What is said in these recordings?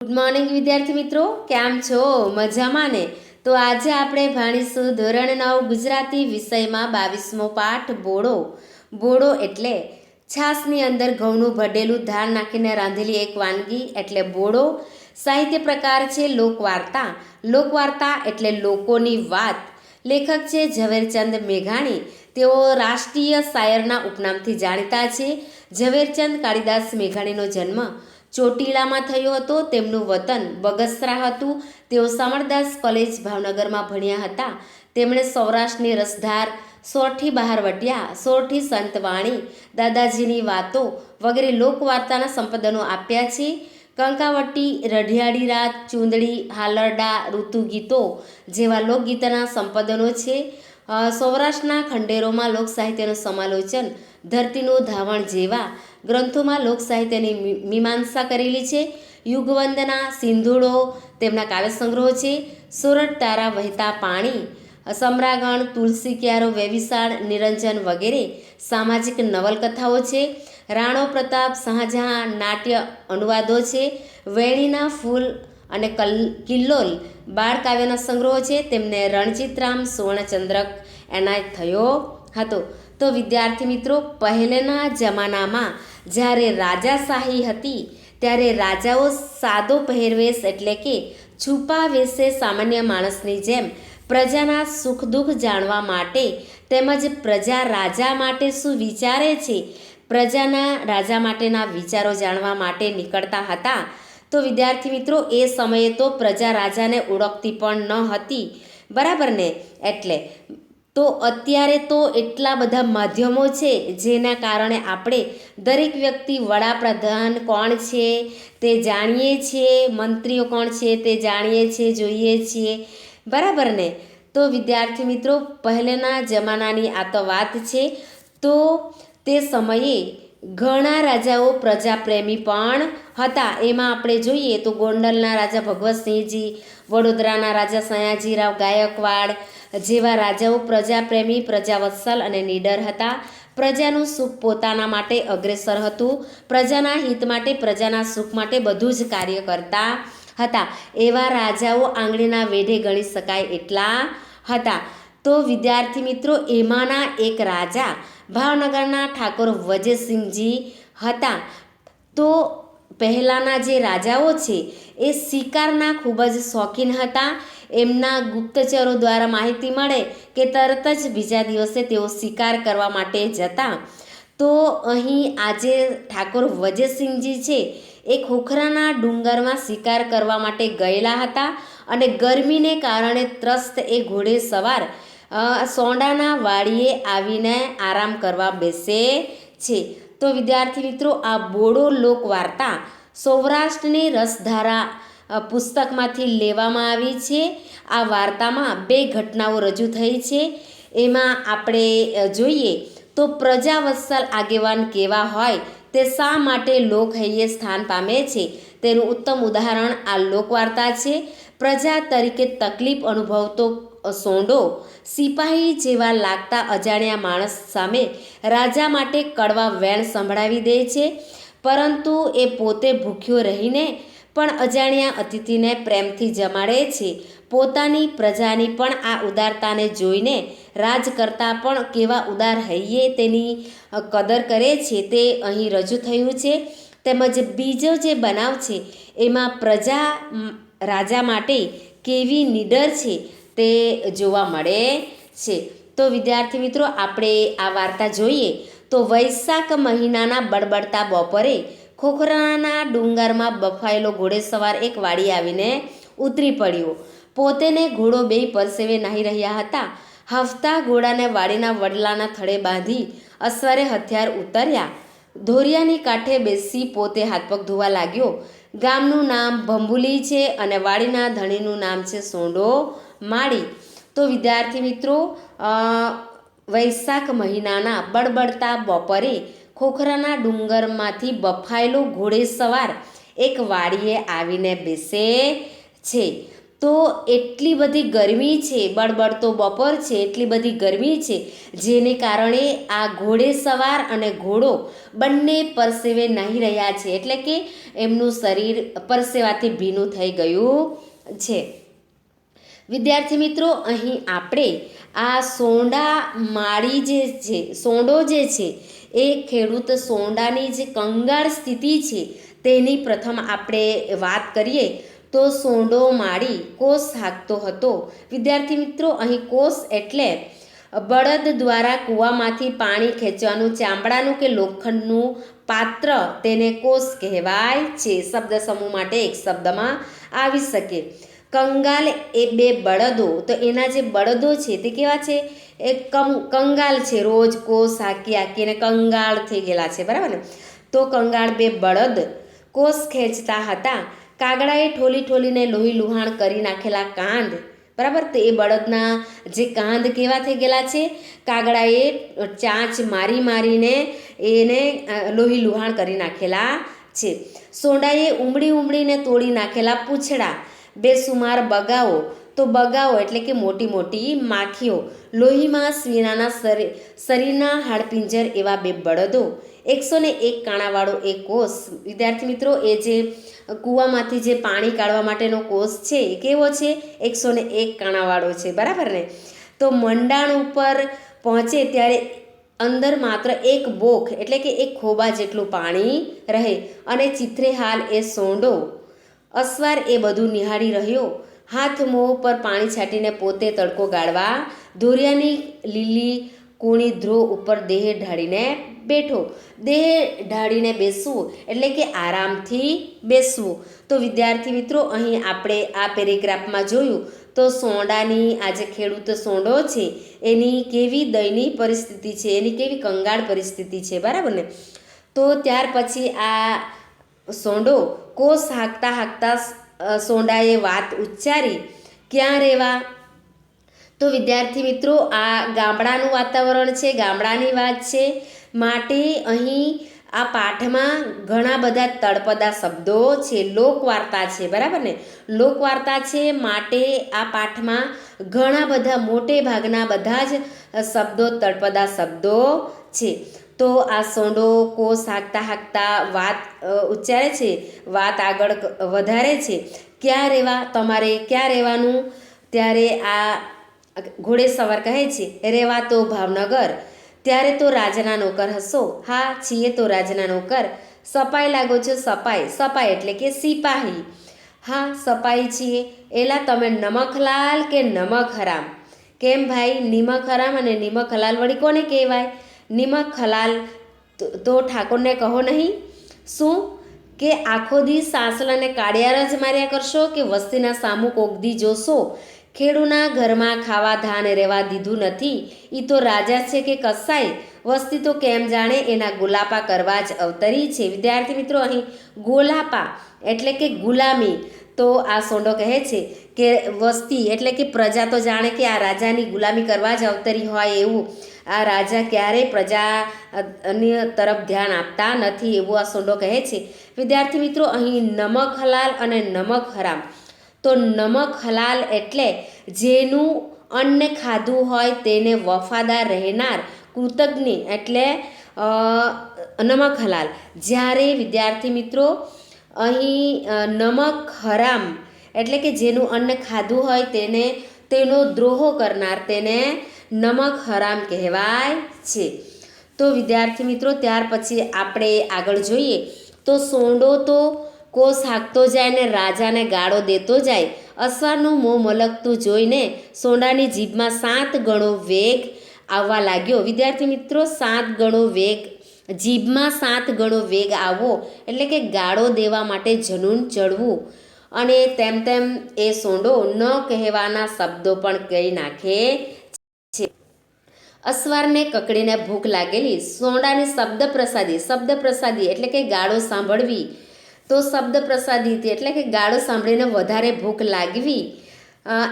Good morning વિદ્યાર્થી મિત્રો. કેમ છો? મજામાં ને? તો આજે આપણે ભણીશું ધોરણ નવ ગુજરાતી વિષયમાં બાવીસમો પાઠ, બોડો. બોડો એટલે છાશની અંદર ઘઉંનું ભડેલું ધાન નાખીને રાંધેલી એક વાનગી એટલે બોડો. સાહિત્ય પ્રકાર છે લોકવાર્તા. લોકવાર્તા એટલે લોકોની વાત. લેખક છે ઝવેરચંદ મેઘાણી. તેઓ રાષ્ટ્રીય શાયરના ઉપનામથી જાણીતા છે. ઝવેરચંદ કાળિદાસ મેઘાણીનો જન્મ ચોટીલામાં થયો હતો. તેમનું વતન બગસરા હતું. તેઓ સમરદાસ કોલેજ ભાવનગરમાં ભણ્યા હતા. તેમણે સૌરાષ્ટ્રની રસધાર સોરઠી બહારવટિયા સોરઠી સંતવાણી દાદાજીની વાતો વગેરે લોકવાર્તાના સંપાદનો આપ્યા છે. કંકાવટી, રઢિયાળી રાત, ચૂંદડી, હાલરડા, ઋતુગીતો જેવા લોકગીતના સંપાદનો છે. સૌરાષ્ટ્રના ખંડેરોમાં લોકસાહિત્યનું સમાલોચન ધરતીનું ધાવણ જેવા ગ્રંથોમાં લોક સાહિત્યની મીમાંસા કરેલી છે. યુગવંદના, સિંધુડો, તેમના કાવ્ય સંગ્રહો છે. સુરત તારા, વહેતા, પાણી, સમ્રાગણ, તુલસી, ક્યારો, વેવિશાળ, નિરંજન વગેરે સામાજિક નવલકથાઓ છે. રાણો પ્રતાપ, શાહજહાં, નાટ્ય અનુવાદો છે. વેણીના ફૂલ અને કલ, કિલ્લોલ બાળ કાવ્યના સંગ્રહો છે. તેમને રણજીતરામ સુવર્ણચંદ્રક એનાયત થયો હતો. તો વિદ્યાર્થી મિત્રો, પહેલેના જમાનામાં જ્યારે રાજાશાહી હતી, ત્યારે રાજાઓ સાદો પહેરવેશ એટલે કે છુપા વેશે સામાન્ય માણસની જેમ પ્રજાના સુખ દુઃખ જાણવા માટે તેમજ પ્રજા રાજા માટે શું વિચારે છે, પ્રજાના રાજા માટેના વિચારો જાણવા માટે નીકળતા હતા. તો વિદ્યાર્થી મિત્રો, એ સમયે તો પ્રજા રાજાને ઓળખતી પણ ન હતી. બરાબર ને? એટલે તો અત્યારે તો એટલા બધા માધ્યમો છે જેના કારણે આપણે દરેક વ્યક્તિ વડાપ્રધાન કોણ છે તે જાણીએ છીએ, મંત્રીઓ કોણ છે તે જાણીએ છીએ, જોઈએ છીએ. બરાબર ને? તો વિદ્યાર્થી મિત્રો, પહેલાંના જમાનાની આ તો વાત છે. તો તે સમયે ઘણા રાજાઓ પ્રજાપ્રેમી પણ હતા. એમાં આપણે જોઈએ તો ગોંડલના રાજા ભગવતસિંહજી વડોદરાના રાજા સયાજીરાવ ગાયકવાડ જેવા રાજાઓ પ્રજાપ્રેમી, પ્રજાવત્સલ અને નીડર હતા. પ્રજાનું સુખ પોતાના માટે અગ્રેસર હતું. પ્રજાના હિત માટે, પ્રજાના સુખ માટે બધું જ કાર્ય કરતા હતા. એવા રાજાઓ આંગળીના વેઢે ગણી શકાય એટલા હતા. તો વિદ્યાર્થી મિત્રો, એમાંના એક રાજા ભાવનગરના ઠાકોર વજયસિંહજી હતા. તો પહેલાંના જે રાજાઓ છે, એ શિકારના ખૂબ જ શોખીન હતા. એમના ગુપ્તચરો દ્વારા માહિતી મળે કે તરત જ બીજા દિવસે તેઓ શિકાર કરવા માટે જતા. તો અહીં આજે ઠાકોર વજયસિંહજી છે, એ ખોખરાના ડુંગરમાં શિકાર કરવા માટે ગયેલા હતા અને ગરમીને કારણે ત્રસ્ત એ ઘોડે સવાર સોંડાના વાડીએ આવીને આરામ કરવા બેસે છે. તો વિદ્યાર્થી મિત્રો, આ બોડો લોકવાર્તા સૌરાષ્ટ્રની રસધારા પુસ્તકમાંથી લેવામાં આવી છે. આ વાર્તામાં બે ઘટનાઓ રજૂ થઈ છે. એમાં આપણે જોઈએ તો પ્રજાવત્સલ આગેવાન કેવા હોય તે શા માટે લોકહૈયે સ્થાન પામે છે? તેનું ઉત્તમ ઉદાહરણ આ લોકવાર્તા છે. પ્રજા તરીકે તકલીફ અનુભવતો સોંડો સિપાહી જેવા લાગતા અજાણ્યા માણસ સામે રાજા માટે કડવા વેણ સંભળાવી દે છે. પરંતુ એ પોતે ભૂખ્યો રહીને પણ અજાણ્યા અતિથિને પ્રેમથી જમાડે છે. પોતાની પ્રજાની પણ આ ઉદારતાને જોઈને રાજ કરતા પણ કેવા ઉદાર હૈયે તેની કદર કરે છે તે અહીં રજૂ થયું છે. તેમજ બીજો જે બનાવ છે, એમાં પ્રજા રાજા માટે કેવી નીડર છે તે જોવા મળે છે. તો વિદ્યાર્થી મિત્રો, આપણે આ વાર્તા જોઈએ. તો વૈશાખ મહિનાના બળબડતા બપોરે ખોખરાના ડુંગરમાં બફાયેલો ઘોડેસવાર એક વાડી આવીને ઉતરી પડ્યો. પોતેને ઘોડો બે પરસેવે નાહી રહ્યા હતા. હફતા ઘોડાને વાડીના વડલાના થડે બાંધી અસવારે હથિયાર ઉતર્યા. ધોરિયાની કાંઠે બેસી પોતે હાથપગ ધોવા લાગ્યો. ગામનું નામ ભંભુલી છે અને વાડીના ધણીનું નામ છે સોંડો. માળી. તો વિદ્યાર્થી મિત્રો વૈશાખ મહિનાના બળબડતા બપોરે ખોખરાના ડુંગરમાંથી બફાયેલો ઘોડેસવાર એક વાડીએ આવીને બેસે છે. તો એટલી બધી ગરમી છે, બળબડતો બપોર છે, એટલી બધી ગરમી છે, જેને કારણે આ ઘોડે સવાર અને ઘોડો બંને પરસેવે નહીં રહ્યા છે. એટલે કે એમનું શરીર પરસેવાથી ભીનું થઈ ગયું છે. વિદ્યાર્થી મિત્રો, અહીં આપણે આ સોંડા માળી જે છે, સોંડો જે છે, એ ખેડૂત સોંડાની જે કંગાળ સ્થિતિ છે, તેની પ્રથમ આપણે વાત કરીએ. તો સોંડો માળી કોષ હાંકતો હતો. વિદ્યાર્થી મિત્રો, અહીં કોષ એટલે બળદ દ્વારા કૂવામાંથી પાણી ખેંચવાનું ચામડાનું કે લોખંડનું પાત્ર તેને કોષ કહેવાય છે. શબ્દ સમૂહ માટે એક શબ્દમાં આવી શકે. કંગાલ એ બે બળદો. તો એના જે બળદો છે તે કેવા છે? એ કમ કંગાલ છે. રોજ કોસ હાકી હાકીને કંગાળ થઈ ગયેલા છે. બરાબર ને? તો કંગાળ બે બળદ કોસ ખેંચતા હતા. કાગડાએ ઠોલી ઠોલીને લોહી લુહાણ કરી નાખેલા કાંદ. બરાબર? તો એ બળદના જે કાંદ કેવા થઈ ગયેલા છે? કાગડાએ ચાંચ મારી મારીને એને લોહી લુહાણ કરી નાખેલા છે. સોંડાએ ઉમડી ઉમડીને તોડી નાખેલા પૂંછડા. બેસુમાર બગાઓ. તો બગાઓ એટલે કે મોટી મોટી માખીઓ. લોહીમાં સ્વીનાના શરીર શરીરના હાડપિંજર એવા બે બળદો. એકસો ને એક કાણાવાળો એ કોષ. વિદ્યાર્થી મિત્રો, એ જે કૂવામાંથી જે પાણી કાઢવા માટેનો કોષ છે, એ કેવો છે? એકસો ને એક કાણાવાળો છે. બરાબર ને? તો મંડાણ ઉપર પહોંચે ત્યારે અંદર માત્ર એક બોખ, એટલે કે એક ખોબા જેટલું પાણી રહે. અને ચિત્રે હાલ એ સોંડો. અસવાર એ બધું નિહાળી રહ્યો. હાથ મોં પર પાણી છાંટીને પોતે તડકો ગાળવા ધોરિયાની લીલી કૂણી ધ્રો ઉપર દેહ ઢાળીને બેઠો. દેહ ઢાળીને બેસવું એટલે કે આરામથી બેસવું. તો વિદ્યાર્થી મિત્રો, અહીં આપણે આ પેરેગ્રાફમાં જોયું તો સોંડાની આજે ખેડૂત સોંડો છે, એની કેવી દયનીય પરિસ્થિતિ છે, એની કેવી કંગાળ પરિસ્થિતિ છે, બરાબર ને? તો ત્યાર પછી આ સોંડો કોસ હાંકતા હાંકતા સોંડાએ વાત ઉચ્ચારી, ક્યાં રહેવા તો વિદ્યાર્થી મિત્રો, આ ગામડાનું વાતાવરણ છે, ગામડાની વાત છે. માટે અહીં આ પાઠમાં ઘણા બધા તળપદા શબ્દો છે, લોકવાર્તા છે, બરાબર ને? લોકવાર્તા છે, માટે આ પાઠમાં ઘણા બધા મોટે ભાગના બધા જ શબ્દો, તળપદા શબ્દો છે. તો આ સોંડો કોસ હાંકતા હાંકતા વાત ઉચ્ચારે છે, વાત આગળ વધારે છે. ક્યાં રહેવા, તમારે ક્યાં રહેવાનું? ત્યારે આ ઘોડે સવાર કહે છે, રહેવા તો ભાવનગર, ત્યારે તો રાજના નોકર હશો. હા, છીએ તો રાજના નોકર. સપાઈ લાગો છો, સપાઈ સપાઈ એટલે કે સિપાહી. હા, સપાઈ છીએ. એલા, તમે નમકલાલ કે નમક હરામ? કેમ ભાઈ, નિમક હરામ અને નિમક હલાલ વળી કોને કહેવાય? નિમક હલાલ તો- તો ઠાકોરને કહો નહીં. શું? કે આખો દી સાસલાને કાળિયાર જ માર્યા કરશો કે વસ્તીના સામુ કોગદી જોશો? ખેડૂના ઘરમાં ખાવા, ધાન, રહેવા દીધું નથી. એ તો રાજા છે કે કસાય વસ્તી તો કેમ જાણે એના ગુલાપા કરવા જ અવતરી છે? વિદ્યાર્થી મિત્રો, અહીં ગોલાપા એટલે કે ગુલામી. તો આ સોંડો કહે છે કે વસ્તી એટલે કે પ્રજા તો જાણે કે આ રાજાની ગુલામી કરવા જ અવતરી હોય એવું. આ રાજા ક્યારેય પ્રજા અન્ય તરફ ધ્યાન આપતા નથી એવું આ સોંડો કહે છે. વિદ્યાર્થી મિત્રો, અહીં નમક હલાલ અને નમક હરામ. તો નમક હલાલ એટલે જેનું અન્ન ખાધું હોય તેને વફાદાર રહેનાર કૃતજ્ઞ એટલે નમક હલાલ. જ્યારે વિદ્યાર્થી મિત્રો, અહીં નમક હરામ એટલે કે જેનું અન્ન ખાધું હોય તેને, તેનો દ્રોહ કરનાર, તેને નમક હરામ કહેવાય છે. તો વિદ્યાર્થી મિત્રો, ત્યાર પછી આપણે આગળ જોઈએ. તો સોંડો તો કોસ હાંકતો જાય ને રાજાને ગાળો દેતો જાય. અસવારનું મોં મલકતું જોઈને સોંડાની જીભમાં સાત ગણો વેગ આવવા લાગ્યો. વિદ્યાર્થી મિત્રો, સાત ગણો વેગ, જીભમાં સાત ગણો વેગ આવવો એટલે કે ગાળો દેવા માટે જનૂન ચડવું. અને તેમ તેમ એ સોંડો ન કહેવાના શબ્દો પણ કહી નાખે. અસવારને કકડીને ભૂખ લાગેલી, સોંડાની શબ્દ પ્રસાદી શબ્દ પ્રસાદી એટલે કે ગાળો સાંભળવી. તો શબ્દ પ્રસાદીથી એટલે કે ગાળો સાંભળીને વધારે ભૂખ લાગવી.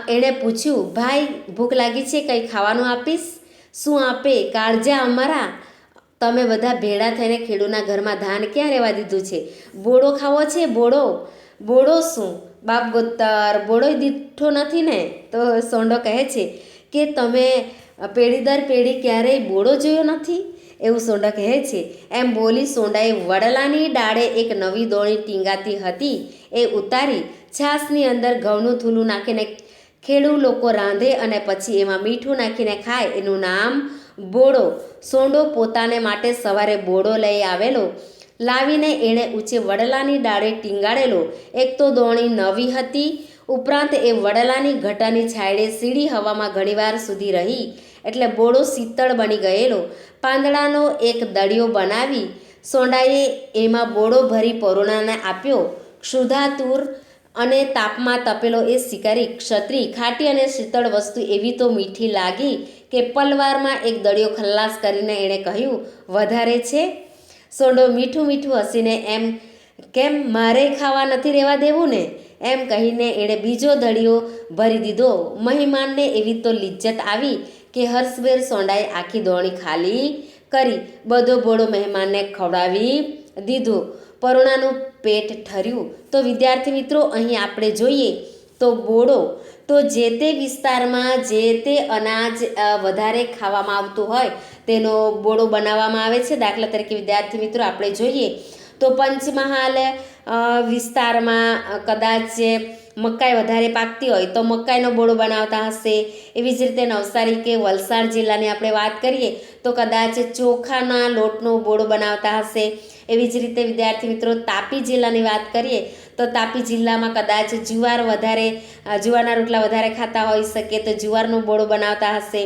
એણે પૂછ્યું, ભાઈ, ભૂખ લાગી છે, કંઈ ખાવાનું આપીશ? શું આપે? કાળજા અમારા? તમે બધા ભેળા થઈને ખેડૂના ઘરમાં ધાન ક્યાં રહેવા દીધું છે? બોડો ખાવો છે, બોડો? બોડો શું? બાપ ગોતર, બોડોય દીઠો નથી ને? તો સોંડો કહે છે કે તમે પેઢી દર પેઢી ક્યારેય બોડો જોયો નથી? એવું સોંડા કહે છે. એમ બોલી સોંડાએ વડલાની ડાળે એક નવી દોણી ટીંગાતી હતી. એ ઉતારી છાશની અંદર ઘઉંનું થૂલું નાખીને ખેડૂ લોકો રાંધે અને પછી એમાં મીઠું નાખીને ખાય. એનું નામ બોડો. સોંડો પોતાને માટે સવારે બોડો લઈ આવેલો. લાવીને એણે ઊંચે વડલાની ડાળે ટીંગાડેલો. એક તો દોણી નવી હતી ઉપરાંત એ વડલાની ઘટાની છાયડે સીડી હવામાં ઘણીવાર સુધી રહી એટલે બોળો શીતળ બની ગયેલો. પાંદડાનો એક દડિયો બનાવી સોંડાએ એમાં બોળો ભરી પરોણાને આપ્યો. ક્ષુધાતુર અને તાપમાં તપેલો એ શિકારી ક્ષત્રી ખાટી અને શીતળ વસ્તુ એવી તો મીઠી લાગી કે પલવારમાં એક દડિયો ખલ્લાસ કરીને એણે કહ્યું, વધારે છે? સોંડો મીઠું મીઠું હસીને એમ, કેમ મારે ખાવા નથી રહેવા દેવું ને? એમ કહીને એણે બીજો દડિયો ભરી દીધો. મહેમાનને એવી તો લિજ્જત આવી કે હર્ષભેર સોંડાએ આખી દોણી ખાલી કરી બધો બોળો મહેમાનને ખવડાવી દીધો. પરોણાનું પેટ ઠર્યું. તો વિદ્યાર્થી મિત્રો, અહીં આપણે જોઈએ તો બોળો. તો જે તે વિસ્તારમાં જે તે અનાજ વધારે ખાવામાં આવતું હોય તેનો બોળો બનાવવામાં આવે છે. દાખલા તરીકે વિદ્યાર્થી મિત્રો, આપણે જોઈએ તો પંચમહાલ વિસ્તારમાં કદાચ મકાઈ વધારે પાકતી હોય તો મકાઈનો બોળો બનાવતા હશે. એવી જ રીતે નવસારી કે વલસાડ જિલ્લાની આપણે વાત કરીએ તો કદાચ ચોખાના લોટનો બોળો બનાવતા હશે. એવી જ રીતે વિદ્યાર્થી મિત્રો તાપી જિલ્લાની વાત કરીએ તો તાપી જિલ્લામાં કદાચ જુવાર વધારે જુવારના રોટલા વધારે ખાતા હોઈ શકે તો જુવારનો બોળો બનાવતા હશે.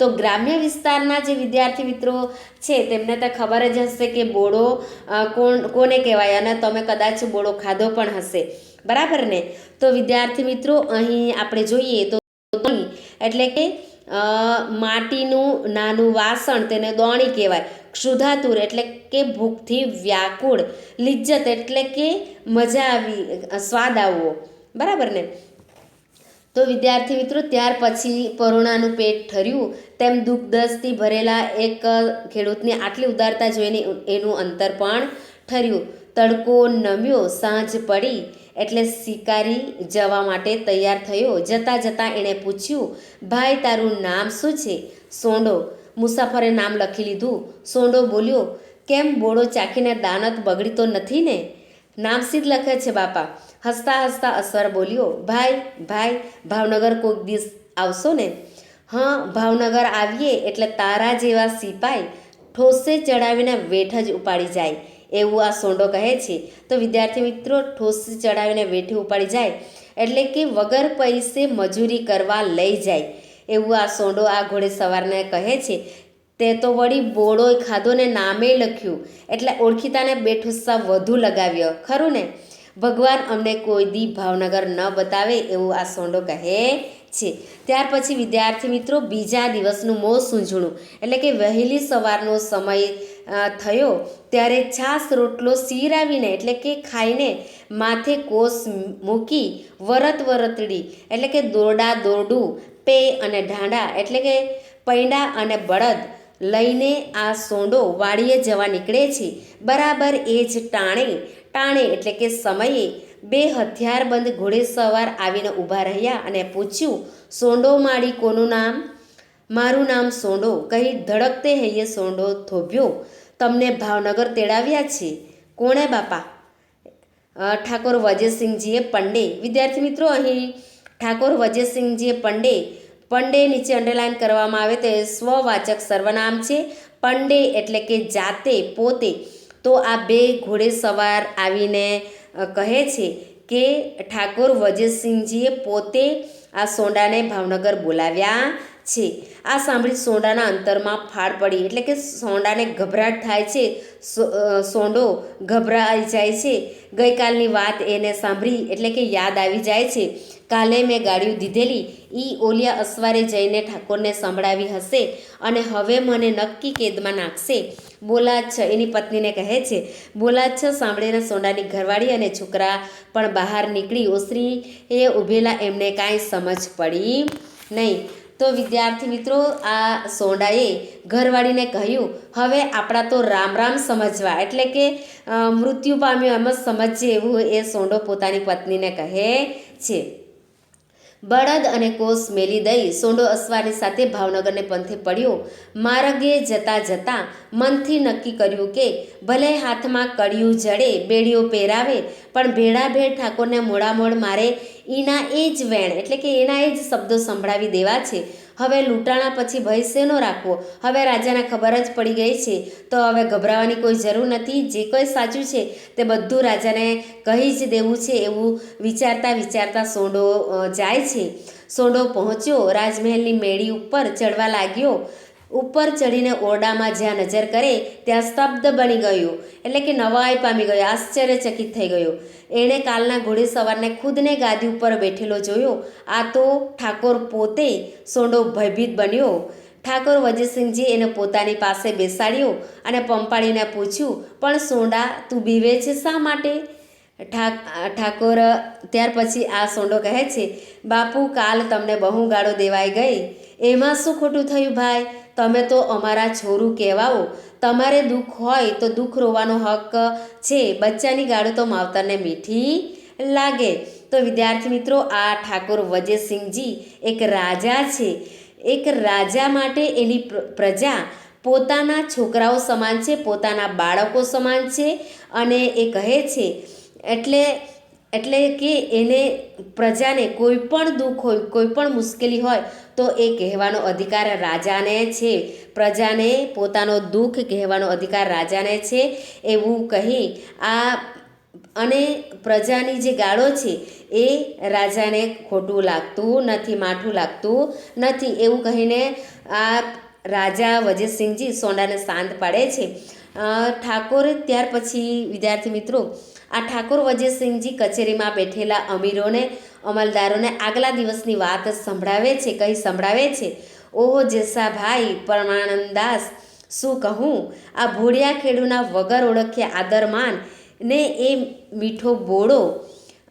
તો ગ્રામ્ય વિસ્તારના જે વિદ્યાર્થી મિત્રો છે, તેમને તો ખબર જ હશે કે બોળો કોણ, કોને કહેવાય અને તમે કદાચ બોળો ખાધો પણ હશે. બરાબર ને? તો વિદ્યાર્થી મિત્રો, અહીં આપણે જોઈએ તો એટલે કે માટીનું નાનું વાસણ તેને દોણી કહેવાય. ક્ષુધાતુર એટલે કે ભૂખથી વ્યાકુળ, લિજ્જત એટલે કે મજા આવી સ્વાદ આવવો. બરાબર ને? તો વિદ્યાર્થી મિત્રો, ત્યાર પછી પરોણાનું પેટ ઠર્યું. તેમ દુઃખદસથી ભરેલા એક ખેડૂતની આટલી ઉદારતા જોઈને એનું અંતર પણ ઠર્યું. તડકો નમ્યો, સાંજ પડી એટલે શિકારી જવા માટે તૈયાર થયો. જતાં જતાં એણે પૂછ્યું, ભાઈ, તારું નામ શું છે? સોંડો. મુસાફરે નામ લખી લીધું. સોંડો બોલ્યો, કેમ બોળો ચાખીને દાનત બગડી તો નથી ને? નામ સીધ લખે છે, બાપા. હસતા હસતા અસર બોલ્યો, ભાઈ ભાઈ, ભાવનગર કોઈક દિવસ આવશો ને? હા, ભાવનગર આવીએ એટલે તારા જેવા સિપાઈ ઠોસે ચડાવીને વેઠ જ ઉપાડી જાય. એવું આ સોંડો કહે છે. તો વિદ્યાર્થી મિત્રો, ઠોસે ચડાવીને વેઠે ઉપાડી જાય એટલે કે વગર પૈસે મજૂરી કરવા લઈ જાય. એવું આ સોંડો આ ઘોડે સવારને કહે છે. તે તો વળી બોળોય ખાધો ને નામે લખ્યું. એટલે ઓળખીતાને બે ઠુસ્સા વધુ લગાવ્યો. ખરું ને? ભગવાન અમને કોઈ દી ભાવનગર ન બતાવે એવું આ સોંડો કહે છે. ત્યાર પછી વિદ્યાર્થી મિત્રો બીજા દિવસનું મોં સૂંઝણું, એટલે કે વહેલી સવારનો સમય થયો ત્યારે છાસ રોટલો સીરાવીને એટલે કે ખાઈને માથે કોસ મૂકી વરત વરતડી, એટલે કે દોરડા દોરડું, પે અને ઢાંડા, એટલે કે પૈંડા અને બળદ લઈને આ સોંડો વાડીએ જવા નીકળે છે. બરાબર એ જ ટાણે ટાણે એટલે કે સમયે બે હથિયારબંધ ઘોડેસવાર આવીને ઊભા રહ્યા અને પૂછ્યું, સોંડો માળી કોનું નામ? મારું નામ સોંડો. કહી ધડકતે હૈયે સોંડો થોભ્યો તમને ભાવનગર તેડાવ્યા છે? કોણે બાપા? ઠાકોર વજયસિંહજીએ પંડે. વિદ્યાર્થી મિત્રો, અહીં ઠાકોર વજયસિંહજીએ પંડે. પંડે નીચે અંડરલાઈન કરવામાં આવે તો એ સ્વવાચક સર્વનામ છે. પંડે એટલે કે જાતે પોતે. તો આ બે ઘોડે સવાર આવીને કહે છે કે ઠાકોર વજયસિંહજીએ પોતે આ સોંડાને ભાવનગર બોલાવ્યા. છે. આ સાંભળી સોંડાના અંતરમાં ફાળ પડી. એટલે કે સોંડાને ગભરાટ થાય છે. સોંડો ગભરાઈ જાય છે. ગઈકાલની વાત એને સાંભળી એટલે કે યાદ આવી જાય છે. કાલે મેં ગાડીઓ દીધેલી. ઈ ઓલિયા અસવારે જઈને ઠાકોરને સંભળાવી હશે અને હવે મને નક્કી કેદમાં નાખશે. બોલાચ્છ એની પત્નીને કહે છે. બોલાચ્છ સાંભળીને સોંડાની ઘરવાળી અને છોકરા પણ બહાર નીકળી. ઓસરી એ ઊભેલા એમને કાંઈ સમજ પડી નહીં. તો વિદ્યાર્થી મિત્રો, આ સોંડાએ ઘરવાળીને કહ્યું, હવે આપણા તો રામ રામ સમજવા. એટલે કે મૃત્યુ પામ્યો એમ જ સમજીએ એવું એ સોંડો પોતાની પત્નીને કહે છે. બળદ અને કોસ મેલી દઈ સોંડો અસવારની સાથે ભાવનગરને પંથે પડ્યો. માર્ગે જતા જતા મનથી નક્કી કર્યું કે ભલે હાથમાં કડિયું જડે બેડીઓ પહેરાવે, પણ ભેળાભેળ ઠાકોરને મોડામોડ મારે એના એ જ વેણ, એટલે કે એના એ જ શબ્દો સંભળાવી દેવા છે. હવે લૂંટાણા પછી ભય શેનો રાખવો? હવે રાજાને ખબર જ પડી ગઈ છે. તો હવે ગભરાવાની કોઈ જરૂર નથી. જે કંઈ સાચું છે તે બધું રાજાને કહી જ દેવું છે એવું વિચારતા વિચારતા સોંડો જાય છે. સોંડો પહોંચ્યો. રાજમહેલની મેળી ઉપર ચડવા લાગ્યો. ઉપર ચડીને ઓરડામાં જ્યાં નજર કરે, ત્યાં સ્તબ્ધ બની ગયો. એટલે કે નવાઈ પામી ગયો, આશ્ચર્યચકિત થઈ ગયો. એણે કાલના ઘોડે સવારને ખુદને ગાદી ઉપર બેઠેલો જોયો. આ તો ઠાકોર પોતે સોંડો ભયભીત બન્યો. ઠાકોર વજયસિંહજી એને પોતાની પાસે બેસાડ્યો અને પંપાળીને પૂછ્યું, પણ સોંડા, તું બીવે છે શા માટે? ઠાકોર ત્યાર પછી આ સોંડો કહે છે, બાપુ, કાલ તમને બહુ ગાળો દેવાઈ ગઈ. એમાં શું ખોટું થયું ભાઈ? તમે તો અમારા છોરું કહેવાઓ. તમારે દુઃખ હોય તો દુઃખ રોવાનો હક છે. બચ્ચાની ગાળો તો માવતરને મીઠી લાગે. તો વિદ્યાર્થી મિત્રો, આ ઠાકોર વજયસિંહજી એક રાજા છે. એક રાજા માટે એની પ્રજા પોતાના છોકરાઓ સમાન છે, પોતાના બાળકો સમાન છે અને એ કહે છે, એટલે એટલે કે એને પ્રજાને કોઈ પણ દુઃખ હોય, કોઈ પણ મુશ્કેલી હોય, તો એ કહેવાનો અધિકાર રાજાને છે. પ્રજાને પોતાનો દુઃખ કહેવાનો અધિકાર રાજાને છે. એવું કહી આ અને પ્રજાની જે ગાળો છે, એ રાજાને ખોટું લાગતું નથી, માઠું લાગતું નથી. એવું કહીને આ રાજા વજયસિંહજી સોંડાને શાંત પાડે છે. ઠાકોર ત્યાર પછી, વિદ્યાર્થી મિત્રો આ ઠાકોર વજયસિંહજી કચેરીમાં બેઠેલા અમીરોને, અમલદારોને આગલા દિવસની વાત સંભળાવે છે, કહી સંભળાવે છે, ઓહો જેસાભાઈ, પરમાનંદાસ, શું કહું? આ ભોળિયા ખેડૂના વગર ઓળખ્યા આદરમાન ને એ મીઠો બોળો,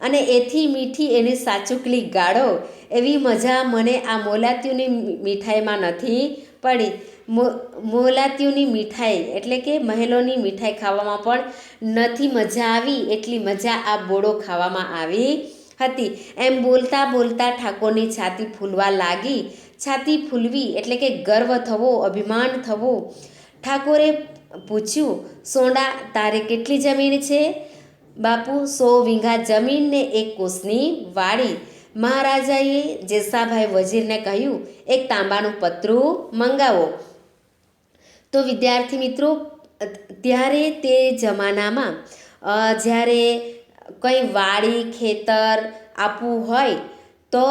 અને એથી મીઠી એની સાચુકલી ગાળો, એવી મજા મને આ મોલાત્યુની મીઠાઈમાં નથી પડી. મો- મોલાતીઓની મીઠાઈ એટલે કે મહેલોની મીઠાઈ ખાવામાં પણ નથી મજા આવી એટલી મજા આ બોળો ખાવામાં આવી હતી. એમ બોલતા બોલતા ઠાકોરની છાતી ફૂલવા લાગી. છાતી ફૂલવી એટલે કે ગર્વ થવો, અભિમાન થવો. ઠાકોરે પૂછ્યું, સોંડા, તારે કેટલી જમીન છે? બાપુ, સો વીંઘા જમીન ને એક કોષની વાડી. મહારાજાએ જેસાભાઈ વજીરને કહ્યું, એક તાંબાનું પતરું મંગાવો. તો વિદ્યાર્થી મિત્રો, ત્યારે તે જમાનામાં જ્યારે કંઈ વાડી, ખેતર આપવું હોય, તો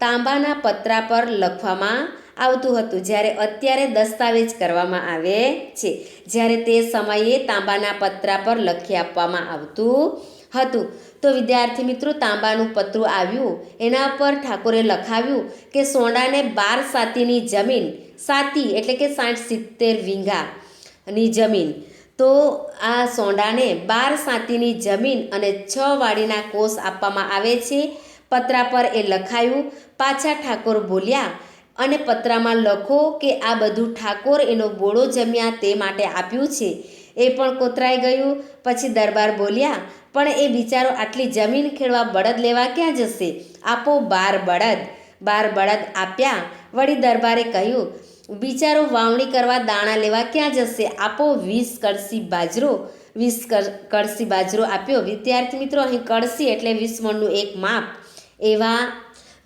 તાંબાના પતરા પર લખવામાં આવતું હતું. જ્યારે અત્યારે દસ્તાવેજ કરવામાં આવે છે. જ્યારે તે સમયે તાંબાના પતરા પર લખી આપવામાં આવતું હતું. તો વિદ્યાર્થી મિત્રો, તાંબાનું પતરું આવ્યું. એના પર ઠાકોરે લખાવ્યું કે સોંડાને બાર સાતીની જમીન સાતી એટલે કે સાઠ સિત્તેર વીંઘાની જમીન. તો આ સોંડાને બાર સાતીની જમીન અને છ વાડીના કોષ આપવામાં આવે છે. પત્રા પર એ લખાયું, પાછા ઠાકોર બોલ્યા, અને પત્રામાં લખો કે આ બધું ઠાકોર એનો બોળો જમ્યા તે માટે આપ્યું છે. એ પણ કોતરાઈ ગયું. પછી દરબાર બોલ્યા, પણ એ બિચારો આટલી જમીન ખેડવા બળદ લેવા ક્યાં જશે? આપો બાર બળદ. બાર બળદ આપ્યા વળી દરબારે કહ્યું, બિચારો વાવણી કરવા દાણા લેવા ક્યાં જશે? આપો વીસ કળસી બાજરો. વીસ કળસી બાજરો આપ્યો. વિદ્યાર્થી મિત્રો, અહીં કળસી એટલે વીસ મણનું એક માપ. એવા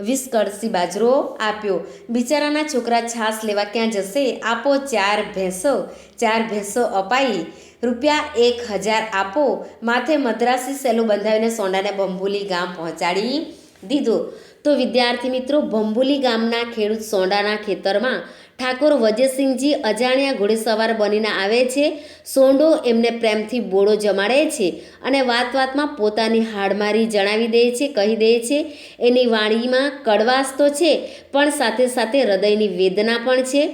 વીસ કળસી બાજરો આપ્યો. બિચારાના છોકરા છાશ લેવા ક્યાં જશે? આપો ચાર ભેંસો. ચાર ભેંસો અપાઈ. રૂપિયા એક હજાર આપો. માથે મદ્રાસી સેલું બંધાવીને સોંડાને બંબુલી ગામ પહોંચાડી દીધું. તો વિદ્યાર્થી મિત્રો બંબુલી ગામના ખેડૂત સોંડાના ખેતરમાં ઠાકોર વજયસિંહજી અજાણ્યા ઘોડેસવાર બનીને આવે છે. સોંડો એમને પ્રેમથી બોળો જમાડે છે અને વાત વાતમાં પોતાની હાડમારી જણાવી દે છે, કહી દે છે. એની વાણીમાં કડવાશ તો છે, પણ સાથે સાથે હૃદયની વેદના પણ છે.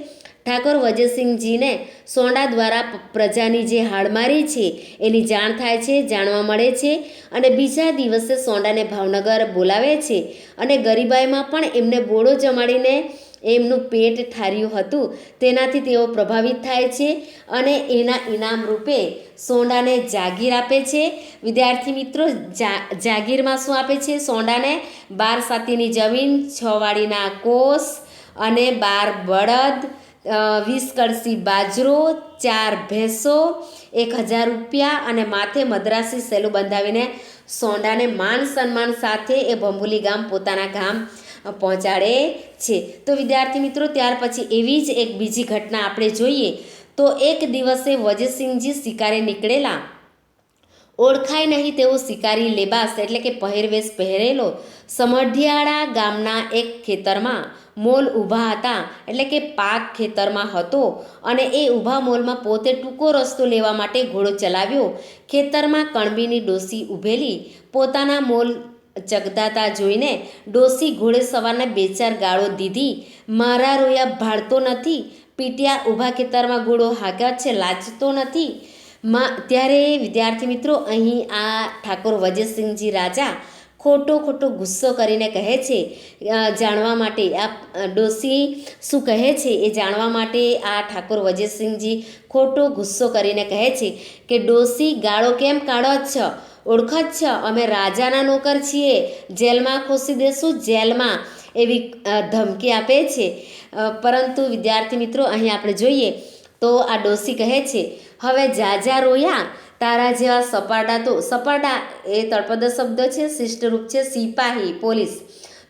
ઠાકોર વજયસિંહજીને સોંડા દ્વારા પ્રજાની જે હાડમારી છે, એની જાણ થાય છે, જાણવા મળે છે અને બીજા દિવસે સોંડાને ભાવનગર બોલાવે છે અને ગરીબાઈમાં પણ એમને બોળો જમાડીને એમનું પેટ ઠાર્યું હતું. તેનાથી તેઓ પ્રભાવિત થાય છે અને એના ઇનામ રૂપે સોંડાને જાગીર આપે છે. વિદ્યાર્થી મિત્રો, જા, જાગીરમાં શું આપે છે? સોંડાને બાર સાતીની જમીન, છ વાડીના કોષ અને બાર બળદ વીસ કળસી બાજરો, ચાર ભેંસો, એક હજાર રૂપિયા અને માથે મદ્રાસી સેલું બંધાવીને સોંડાને માન સન્માન સાથે એ ભંભુલી ગામ પોતાના ગામ પહોંચાડે છે. તો વિદ્યાર્થી મિત્રો, ત્યાર પછી એવી જ એક બીજી ઘટના આપણે જોઈએ. તો એક દિવસે વજયસિંહજી શિકારે નીકળેલા ઓળખાય નહીં તેવો શિકારી લેબાસ એટલે કે પહેરવેશ પહેરેલો સમઢિયાળા ગામના એક ખેતરમાં મોલ ઊભા હતા એટલે કે પાક ખેતરમાં હતો અને એ ઊભા મોલમાં પોતે ટૂંકો રસ્તો લેવા માટે ઘોડો ચલાવ્યો. ખેતરમાં કણબીની ડોસી ઊભેલી, પોતાના મોલ ચગદાતા જોઈને ડોસી ઘોડે સવારને બે ચાર ગાળો દીધી. મારા રોયા ભાળતો નથી, પીટ્યા ઊભા ખેતરમાં ઘોડો હાક્યા છે લાચતો નથી. માં, ત્યારે વિદ્યાર્થી મિત્રો, અહીં આ ઠાકોર વજયસિંહજી રાજા ખોટો ખોટો ગુસ્સો કરીને કહે છે જાણવા માટે. આ ડોસી, શું કહે છે? એ જાણવા માટે આ ઠાકોર વજયસિંહજી ખોટો ગુસ્સો કરીને કહે છે કે, ડોસી, ગાળો કેમ કાઢો જ છો? ઓળખ જ છો? અમે રાજાના નોકર છીએ. જેલમાં ખોસી દેશું, જેલમાં. એવી ધમકી આપે છે. પરંતુ વિદ્યાર્થી મિત્રો, અહીં આપણે જોઈએ તો આ ડોસી કહે છે, હવે જાજા રોયા, તારા જેવા સપાટા તો, સપાટા એ તળપદ શબ્દ છે, શિષ્ટરૂપ છે, સિપાહી, પોલીસ.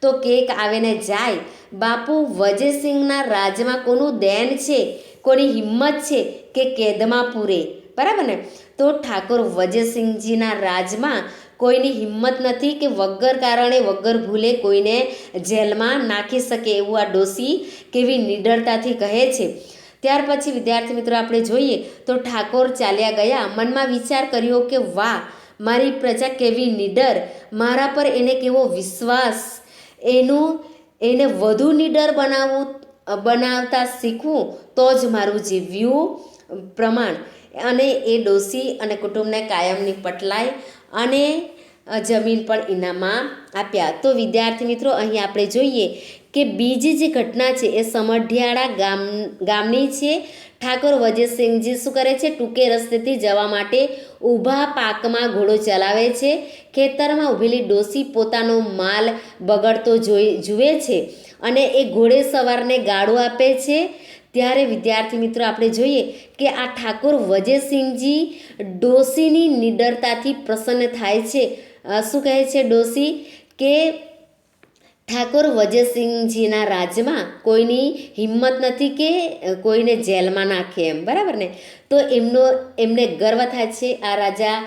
તો કેક આવીને જાય. બાપુ વજયસિંહના રાજમાં કોનું દેન છે? કોની હિંમત છે કે કેદમાં પૂરે? બરાબર ને? તો ઠાકોર વજયસિંહજીના રાજમાં કોઈની હિંમત નથી કે વગર કારણે, વગર ભૂલે કોઈને જેલમાં નાખી શકે એવું આ ડોસી કેવી નિડરતાથી કહે છે. ત્યાર પછી વિદ્યાર્થી મિત્રો આપણે જોઈએ તો ઠાકોર ચાલ્યા ગયા. મનમાં વિચાર કર્યો કે, વાહ, મારી પ્રજા કેવી નિડર. મારા પર એને કેવો વિશ્વાસ. એનું, એને વધુ નિડર બનાવવું બનાવતા શીખવું તો જ મારું જીવ્યું પ્રમાણ. અને એ ડોસી અને કુટુંબને કાયમની પટલાઈ અને જમીન પણ ઇનામમાં આપ્યા. તો વિદ્યાર્થી મિત્રો, અહીં આપણે જોઈએ કે બીજી જે ઘટના છે એ સમઢિયાળા ગામ, ગામની છે. ઠાકોર વજયસિંહજી શું કરે છે? ટૂંકે રસ્તેથી જવા માટે ઊભા પાકમાં ઘોડો ચલાવે છે. ખેતરમાં ઊભેલી ડોસી પોતાનો માલ બગડતો જોઈ, જુએ છે અને એ ઘોડે સવારને ગાળો આપે છે. ત્યારે વિદ્યાર્થી મિત્રો, આપણે જોઈએ કે આ ઠાકોર વજયસિંહજી ડોસીની નિડરતાથી પ્રસન્ન થાય છે. શું કહે છે ડોસી? કે ઠાકોર વજયસિંહજીના રાજમાં કોઈની હિંમત નથી કે કોઈને જેલમાં નાખે એમ, બરાબર ને? તો એમનો, એમને ગર્વ થાય છે. આ રાજા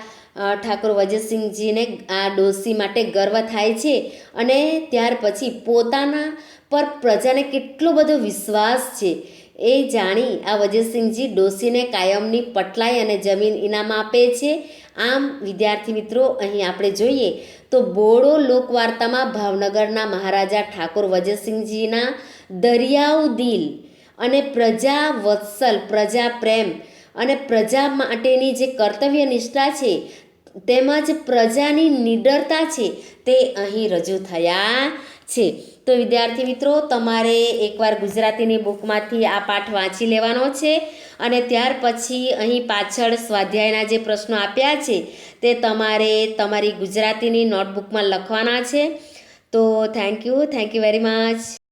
ઠાકોર વજયસિંહજીને આ ડોસી માટે ગર્વ થાય છે અને ત્યાર પછી પોતાના પર પ્રજાને કેટલો બધો વિશ્વાસ છે. એ જાણી આ વજયસિંહજી ડોસીને કાયમની પટલાઈ અને જમીન ઇનામ આપે છે. આમ, વિદ્યાર્થી મિત્રો, અહીં આપણે જોઈએ તો બોડો લોકવાર્તામાં ભાવનગરના મહારાજા ઠાકોર વજયસિંહજીના દરિયાઉ દિલ અને પ્રજા વત્સલ, પ્રજા પ્રેમ અને પ્રજા માટેની જે કર્તવ્ય નિષ્ઠા છે, તેમજ પ્રજાની નિડરતા છે, તે અહીં રજૂ થયા છે. તો વિદ્યાર્થી મિત્રો, તમારે એકવાર ગુજરાતીની બુકમાંથી આ પાઠ વાંચી લેવાનો છે અને ત્યાર પછી અહીં પાછળ સ્વાધ્યાયના જે પ્રશ્નો આપ્યા છે તે તમારે તમારી ગુજરાતીની નોટબુકમાં લખવાના છે. તો thank you thank you very much